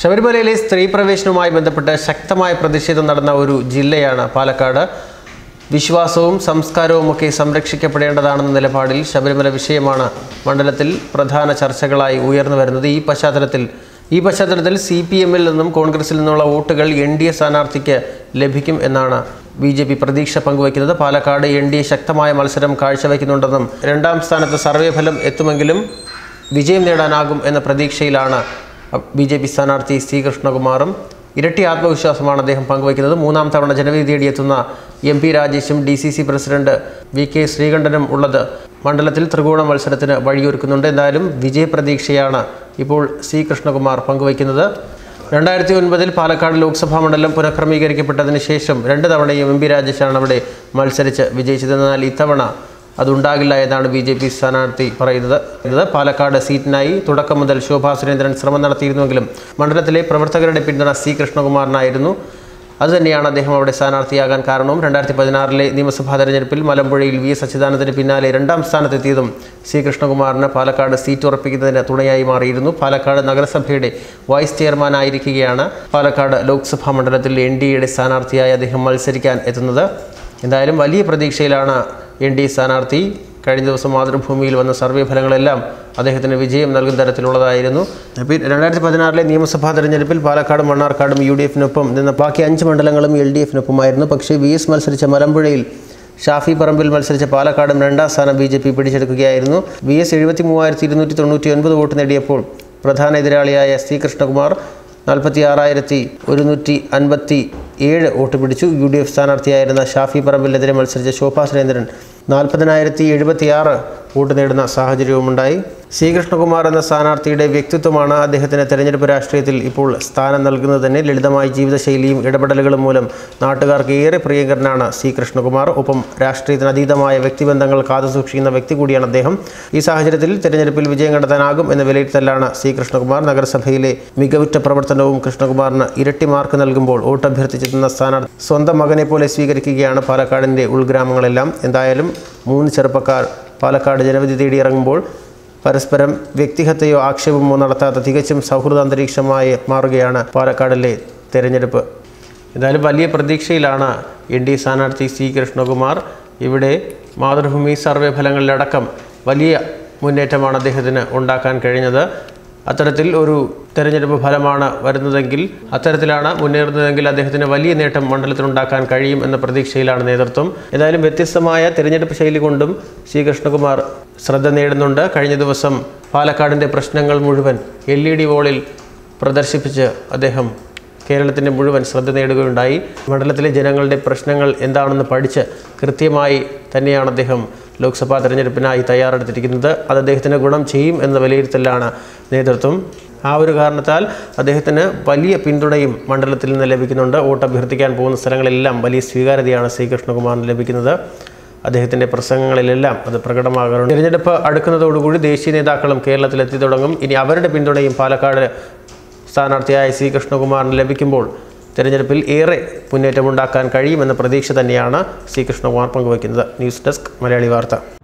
ശബരിമലയിലെ സ്ത്രീ പ്രവേശനവുമായി ബന്ധപ്പെട്ട് ശക്തമായ പ്രതിഷേധം നടന്ന ഒരു ജില്ലയാണ് പാലക്കാട്. വിശ്വാസവും സംസ്കാരവും ഒക്കെ സംരക്ഷിക്കപ്പെടേണ്ടതാണെന്ന നിലപാടിൽ ശബരിമല വിഷയമാണ് മണ്ഡലത്തിൽ പ്രധാന ചർച്ചകളായി ഉയർന്നു വരുന്നത്. ഈ പശ്ചാത്തലത്തിൽ ഈ പശ്ചാത്തലത്തിൽ സി പി എമ്മിൽ നിന്നും കോൺഗ്രസിൽ നിന്നുള്ള വോട്ടുകൾ എൻ ഡി എ സ്ഥാനാർത്ഥിക്ക് ലഭിക്കും എന്നാണ് ബി ജെ പി പ്രതീക്ഷ പങ്കുവയ്ക്കുന്നത്. പാലക്കാട് എൻ ഡി എ ശക്തമായ മത്സരം കാഴ്ചവെക്കുന്നുണ്ടെന്നും രണ്ടാം സ്ഥാനത്ത് സർവേ ഫലം എത്തുമെങ്കിലും വിജയം നേടാനാകും എന്ന പ്രതീക്ഷയിലാണ് ബി ജെ പി സ്ഥാനാർത്ഥി സി കൃഷ്ണകുമാറും ഇരട്ടി ആത്മവിശ്വാസമാണ് അദ്ദേഹം പങ്കുവയ്ക്കുന്നത്. മൂന്നാം തവണ ജനവിധി തേടിയെത്തുന്ന M P രാജേഷും D C C president V K ശ്രീകണ്ഠനും ഉള്ളത് മണ്ഡലത്തിൽ ത്രികോണ മത്സരത്തിന് വഴിയൊരുക്കുന്നുണ്ട്. എന്തായാലും വിജയപ്രതീക്ഷയാണ് ഇപ്പോൾ സി കൃഷ്ണകുമാർ പങ്കുവയ്ക്കുന്നത്. രണ്ടായിരത്തി ഒൻപതിൽ പാലക്കാട് ലോക്സഭാ മണ്ഡലം പുനഃക്രമീകരിക്കപ്പെട്ടതിന് ശേഷം രണ്ട് തവണയും എം പി രാജേഷാണ് അവിടെ മത്സരിച്ച് വിജയിച്ചത്. എന്നാൽ ഇത്തവണ അതുണ്ടാകില്ല എന്നാണ് ബി ജെ പി സ്ഥാനാർത്ഥി പറയുന്നത്. ഇത് പാലക്കാട് സീറ്റിനായി തുടക്കം മുതൽ ശോഭാ സുരേന്ദ്രൻ ശ്രമം നടത്തിയിരുന്നുവെങ്കിലും മണ്ഡലത്തിലെ പ്രവർത്തകരുടെ പിന്തുണ സി കൃഷ്ണകുമാറിനായിരുന്നു. അതുതന്നെയാണ് അദ്ദേഹം അവിടെ സ്ഥാനാർത്ഥിയാകാൻ കാരണവും. രണ്ടായിരത്തി പതിനാറിലെ നിയമസഭാ തെരഞ്ഞെടുപ്പിൽ മലമ്പുഴയിൽ വി എസ് അച്യുതാനന്ദന് പിന്നാലെ രണ്ടാം സ്ഥാനത്തെത്തിയതും സി കൃഷ്ണകുമാറിന് പാലക്കാട് സീറ്റ് ഉറപ്പിക്കുന്നതിന് തുണയായി മാറിയിരുന്നു. പാലക്കാട് നഗരസഭയുടെ വൈസ് ചെയർമാനായിരിക്കുകയാണ് പാലക്കാട് ലോക്സഭാ മണ്ഡലത്തിൽ എൻ ഡി എയുടെ സ്ഥാനാർത്ഥിയായി അദ്ദേഹം മത്സരിക്കാൻ എത്തുന്നത്. എന്തായാലും വലിയ പ്രതീക്ഷയിലാണ് എൻ ഡി സ്ഥാനാർത്ഥി കഴിഞ്ഞ ദിവസം മാതൃഭൂമിയിൽ വന്ന സർവേ ഫലങ്ങളെല്ലാം അദ്ദേഹത്തിന് വിജയം നൽകുന്ന തരത്തിലുള്ളതായിരുന്നു. രണ്ടായിരത്തി പതിനാറിലെ നിയമസഭാ തെരഞ്ഞെടുപ്പിൽ പാലക്കാടും മണ്ണാർക്കാടും യു ഡി എഫിനൊപ്പം നിന്ന ബാക്കി അഞ്ച് മണ്ഡലങ്ങളും എൽ ഡി എഫിനൊപ്പമായിരുന്നു പക്ഷേ വി എസ് മത്സരിച്ച മലമ്പുഴയിൽ ഷാഫി പറമ്പിൽ മത്സരിച്ച പാലക്കാടും രണ്ടാം സ്ഥാനം ബി ജെ പി പിടിച്ചെടുക്കുകയായിരുന്നു. വി എസ് എഴുപത്തി മൂവായിരത്തി ഇരുന്നൂറ്റി തൊണ്ണൂറ്റി ഒൻപത് വോട്ട് നേടിയപ്പോൾ പ്രധാന എതിരാളിയായ സി കൃഷ്ണകുമാർ നാൽപ്പത്തി ആറായിരത്തി ഒരുന്നൂറ്റി അൻപത്തി ഏഴ് വോട്ട് പിടിച്ചു. യു ഡി എഫ് സ്ഥാനാർത്ഥിയായിരുന്ന ഷാഫി പറമ്പിലെതിരെ മത്സരിച്ച ശോഭാ സുരേന്ദ്രൻ നാൽപ്പതിനായിരത്തി എഴുപത്തിയാറ് വോട്ട് നേടുന്ന സാഹചര്യവുമുണ്ടായി. ശ്രീകൃഷ്ണകുമാർ കൃഷ്ണകുമാർ എന്ന സ്ഥാനാർത്ഥിയുടെ വ്യക്തിത്വമാണ് അദ്ദേഹത്തിന് തെരഞ്ഞെടുപ്പ് രാഷ്ട്രീയത്തിൽ ഇപ്പോൾ സ്ഥാനം നൽകുന്നത് തന്നെ. ലളിതമായ ജീവിതശൈലിയും ഇടപെടലുകളും മൂലം നാട്ടുകാർക്ക് ഏറെ പ്രിയങ്കരനാണ് ശ്രീകൃഷ്ണകുമാർ. കൃഷ്ണകുമാർ ഒപ്പം രാഷ്ട്രീയത്തിന് അതീതമായ വ്യക്തിബന്ധങ്ങൾ കാത്തുസൂക്ഷിക്കുന്ന വ്യക്തി കൂടിയാണ് അദ്ദേഹം. ഈ സാഹചര്യത്തിൽ തെരഞ്ഞെടുപ്പിൽ വിജയം കണ്ടെത്താനാകും എന്ന വിലയിരുത്തലാണ് ശ്രീകൃഷ്ണകുമാർ. കൃഷ്ണകുമാർ നഗരസഭയിലെ മികവുറ്റ പ്രവർത്തനവും കൃഷ്ണകുമാറിന് ഇരട്ടി മാർക്ക് നൽകുമ്പോൾ വോട്ട് അഭ്യർത്ഥിച്ചെത്തുന്ന സ്ഥാനാർത്ഥി സ്വന്തം മകനെ പോലെ സ്വീകരിക്കുകയാണ് പാലക്കാടിന്റെ ഉൾഗ്രാമങ്ങളെല്ലാം. എന്തായാലും മൂന്ന് ചെറുപ്പക്കാർ പാലക്കാട് ജനവിധി തേടിയിറങ്ങുമ്പോൾ പരസ്പരം വ്യക്തിഹത്യയോ ആക്ഷേപമോ നടത്താത്ത തികച്ചും സൗഹൃദ അന്തരീക്ഷമായി മാറുകയാണ് പാലക്കാടിലെ തെരഞ്ഞെടുപ്പ്. എന്തായാലും വലിയ പ്രതീക്ഷയിലാണ് എൻ ഡി സ്ഥാനാർത്ഥി സി കൃഷ്ണകുമാർ. ഇവിടെ മാതൃഭൂമി സർവേ ഫലങ്ങളിലടക്കം വലിയ മുന്നേറ്റമാണ് അദ്ദേഹത്തിന് ഉണ്ടാക്കാൻ കഴിഞ്ഞത്. അത്തരത്തിൽ ഒരു തെരഞ്ഞെടുപ്പ് ഫലമാണ് വരുന്നതെങ്കിൽ അത്തരത്തിലാണ് മുന്നേറുന്നതെങ്കിൽ അദ്ദേഹത്തിന് വലിയ നേട്ടം മണ്ഡലത്തിലുണ്ടാക്കാൻ കഴിയും എന്ന പ്രതീക്ഷയിലാണ് നേതൃത്വം. ഏതായാലും വ്യത്യസ്തമായ തെരഞ്ഞെടുപ്പ് ശൈലി കൊണ്ടും ശ്രീകൃഷ്ണകുമാർ കൃഷ്ണകുമാർ ശ്രദ്ധ നേടുന്നുണ്ട്. കഴിഞ്ഞ ദിവസം പാലക്കാടിന്റെ പ്രശ്നങ്ങൾ മുഴുവൻ എൽ ഇ ഡി വോളിൽ പ്രദർശിപ്പിച്ച് അദ്ദേഹം കേരളത്തിന്റെ മുഴുവൻ ശ്രദ്ധ നേടുകയുണ്ടായി. മണ്ഡലത്തിലെ ജനങ്ങളുടെ പ്രശ്നങ്ങൾ എന്താണെന്ന് പഠിച്ച് കൃത്യമായി തന്നെയാണ് അദ്ദേഹം ലോക്സഭാ തെരഞ്ഞെടുപ്പിനായി തയ്യാറെടുത്തിരിക്കുന്നത് അത് അദ്ദേഹത്തിന് ഗുണം ചെയ്യും എന്ന വിലയിരുത്തലാണ് നേതൃത്വം. ആ ഒരു കാരണത്താൽ അദ്ദേഹത്തിന് വലിയ പിന്തുണയും മണ്ഡലത്തിൽ നിന്ന് ലഭിക്കുന്നുണ്ട്. വോട്ട് അഭ്യർത്ഥിക്കാൻ പോകുന്ന സ്ഥലങ്ങളെല്ലാം വലിയ സ്വീകാര്യതയാണ് ശ്രീകൃഷ്ണകുമാറിന് ലഭിക്കുന്നത്. അദ്ദേഹത്തിന്റെ പ്രസംഗങ്ങളിലെല്ലാം അത് പ്രകടമാകാറുണ്ട്. തിരഞ്ഞെടുപ്പ് അടുക്കുന്നതോടുകൂടി ദേശീയ നേതാക്കളും കേരളത്തിലെത്തി തുടങ്ങും. ഇനി അവരുടെ പിന്തുണയും പാലക്കാട് സ്ഥാനാർത്ഥിയായ ശ്രീകൃഷ്ണകുമാറിന് കൃഷ്ണകുമാറിന് ലഭിക്കുമ്പോൾ തെരഞ്ഞെടുപ്പിൽ ഏറെ മുന്നേറ്റമുണ്ടാക്കാൻ കഴിയുമെന്ന പ്രതീക്ഷ തന്നെയാണ് ശ്രീകൃഷ്ണകുമാർ കൃഷ്ണകുമാർ പങ്കുവയ്ക്കുന്നത്. ന്യൂസ് ഡെസ്ക് മലയാളി വാർത്ത.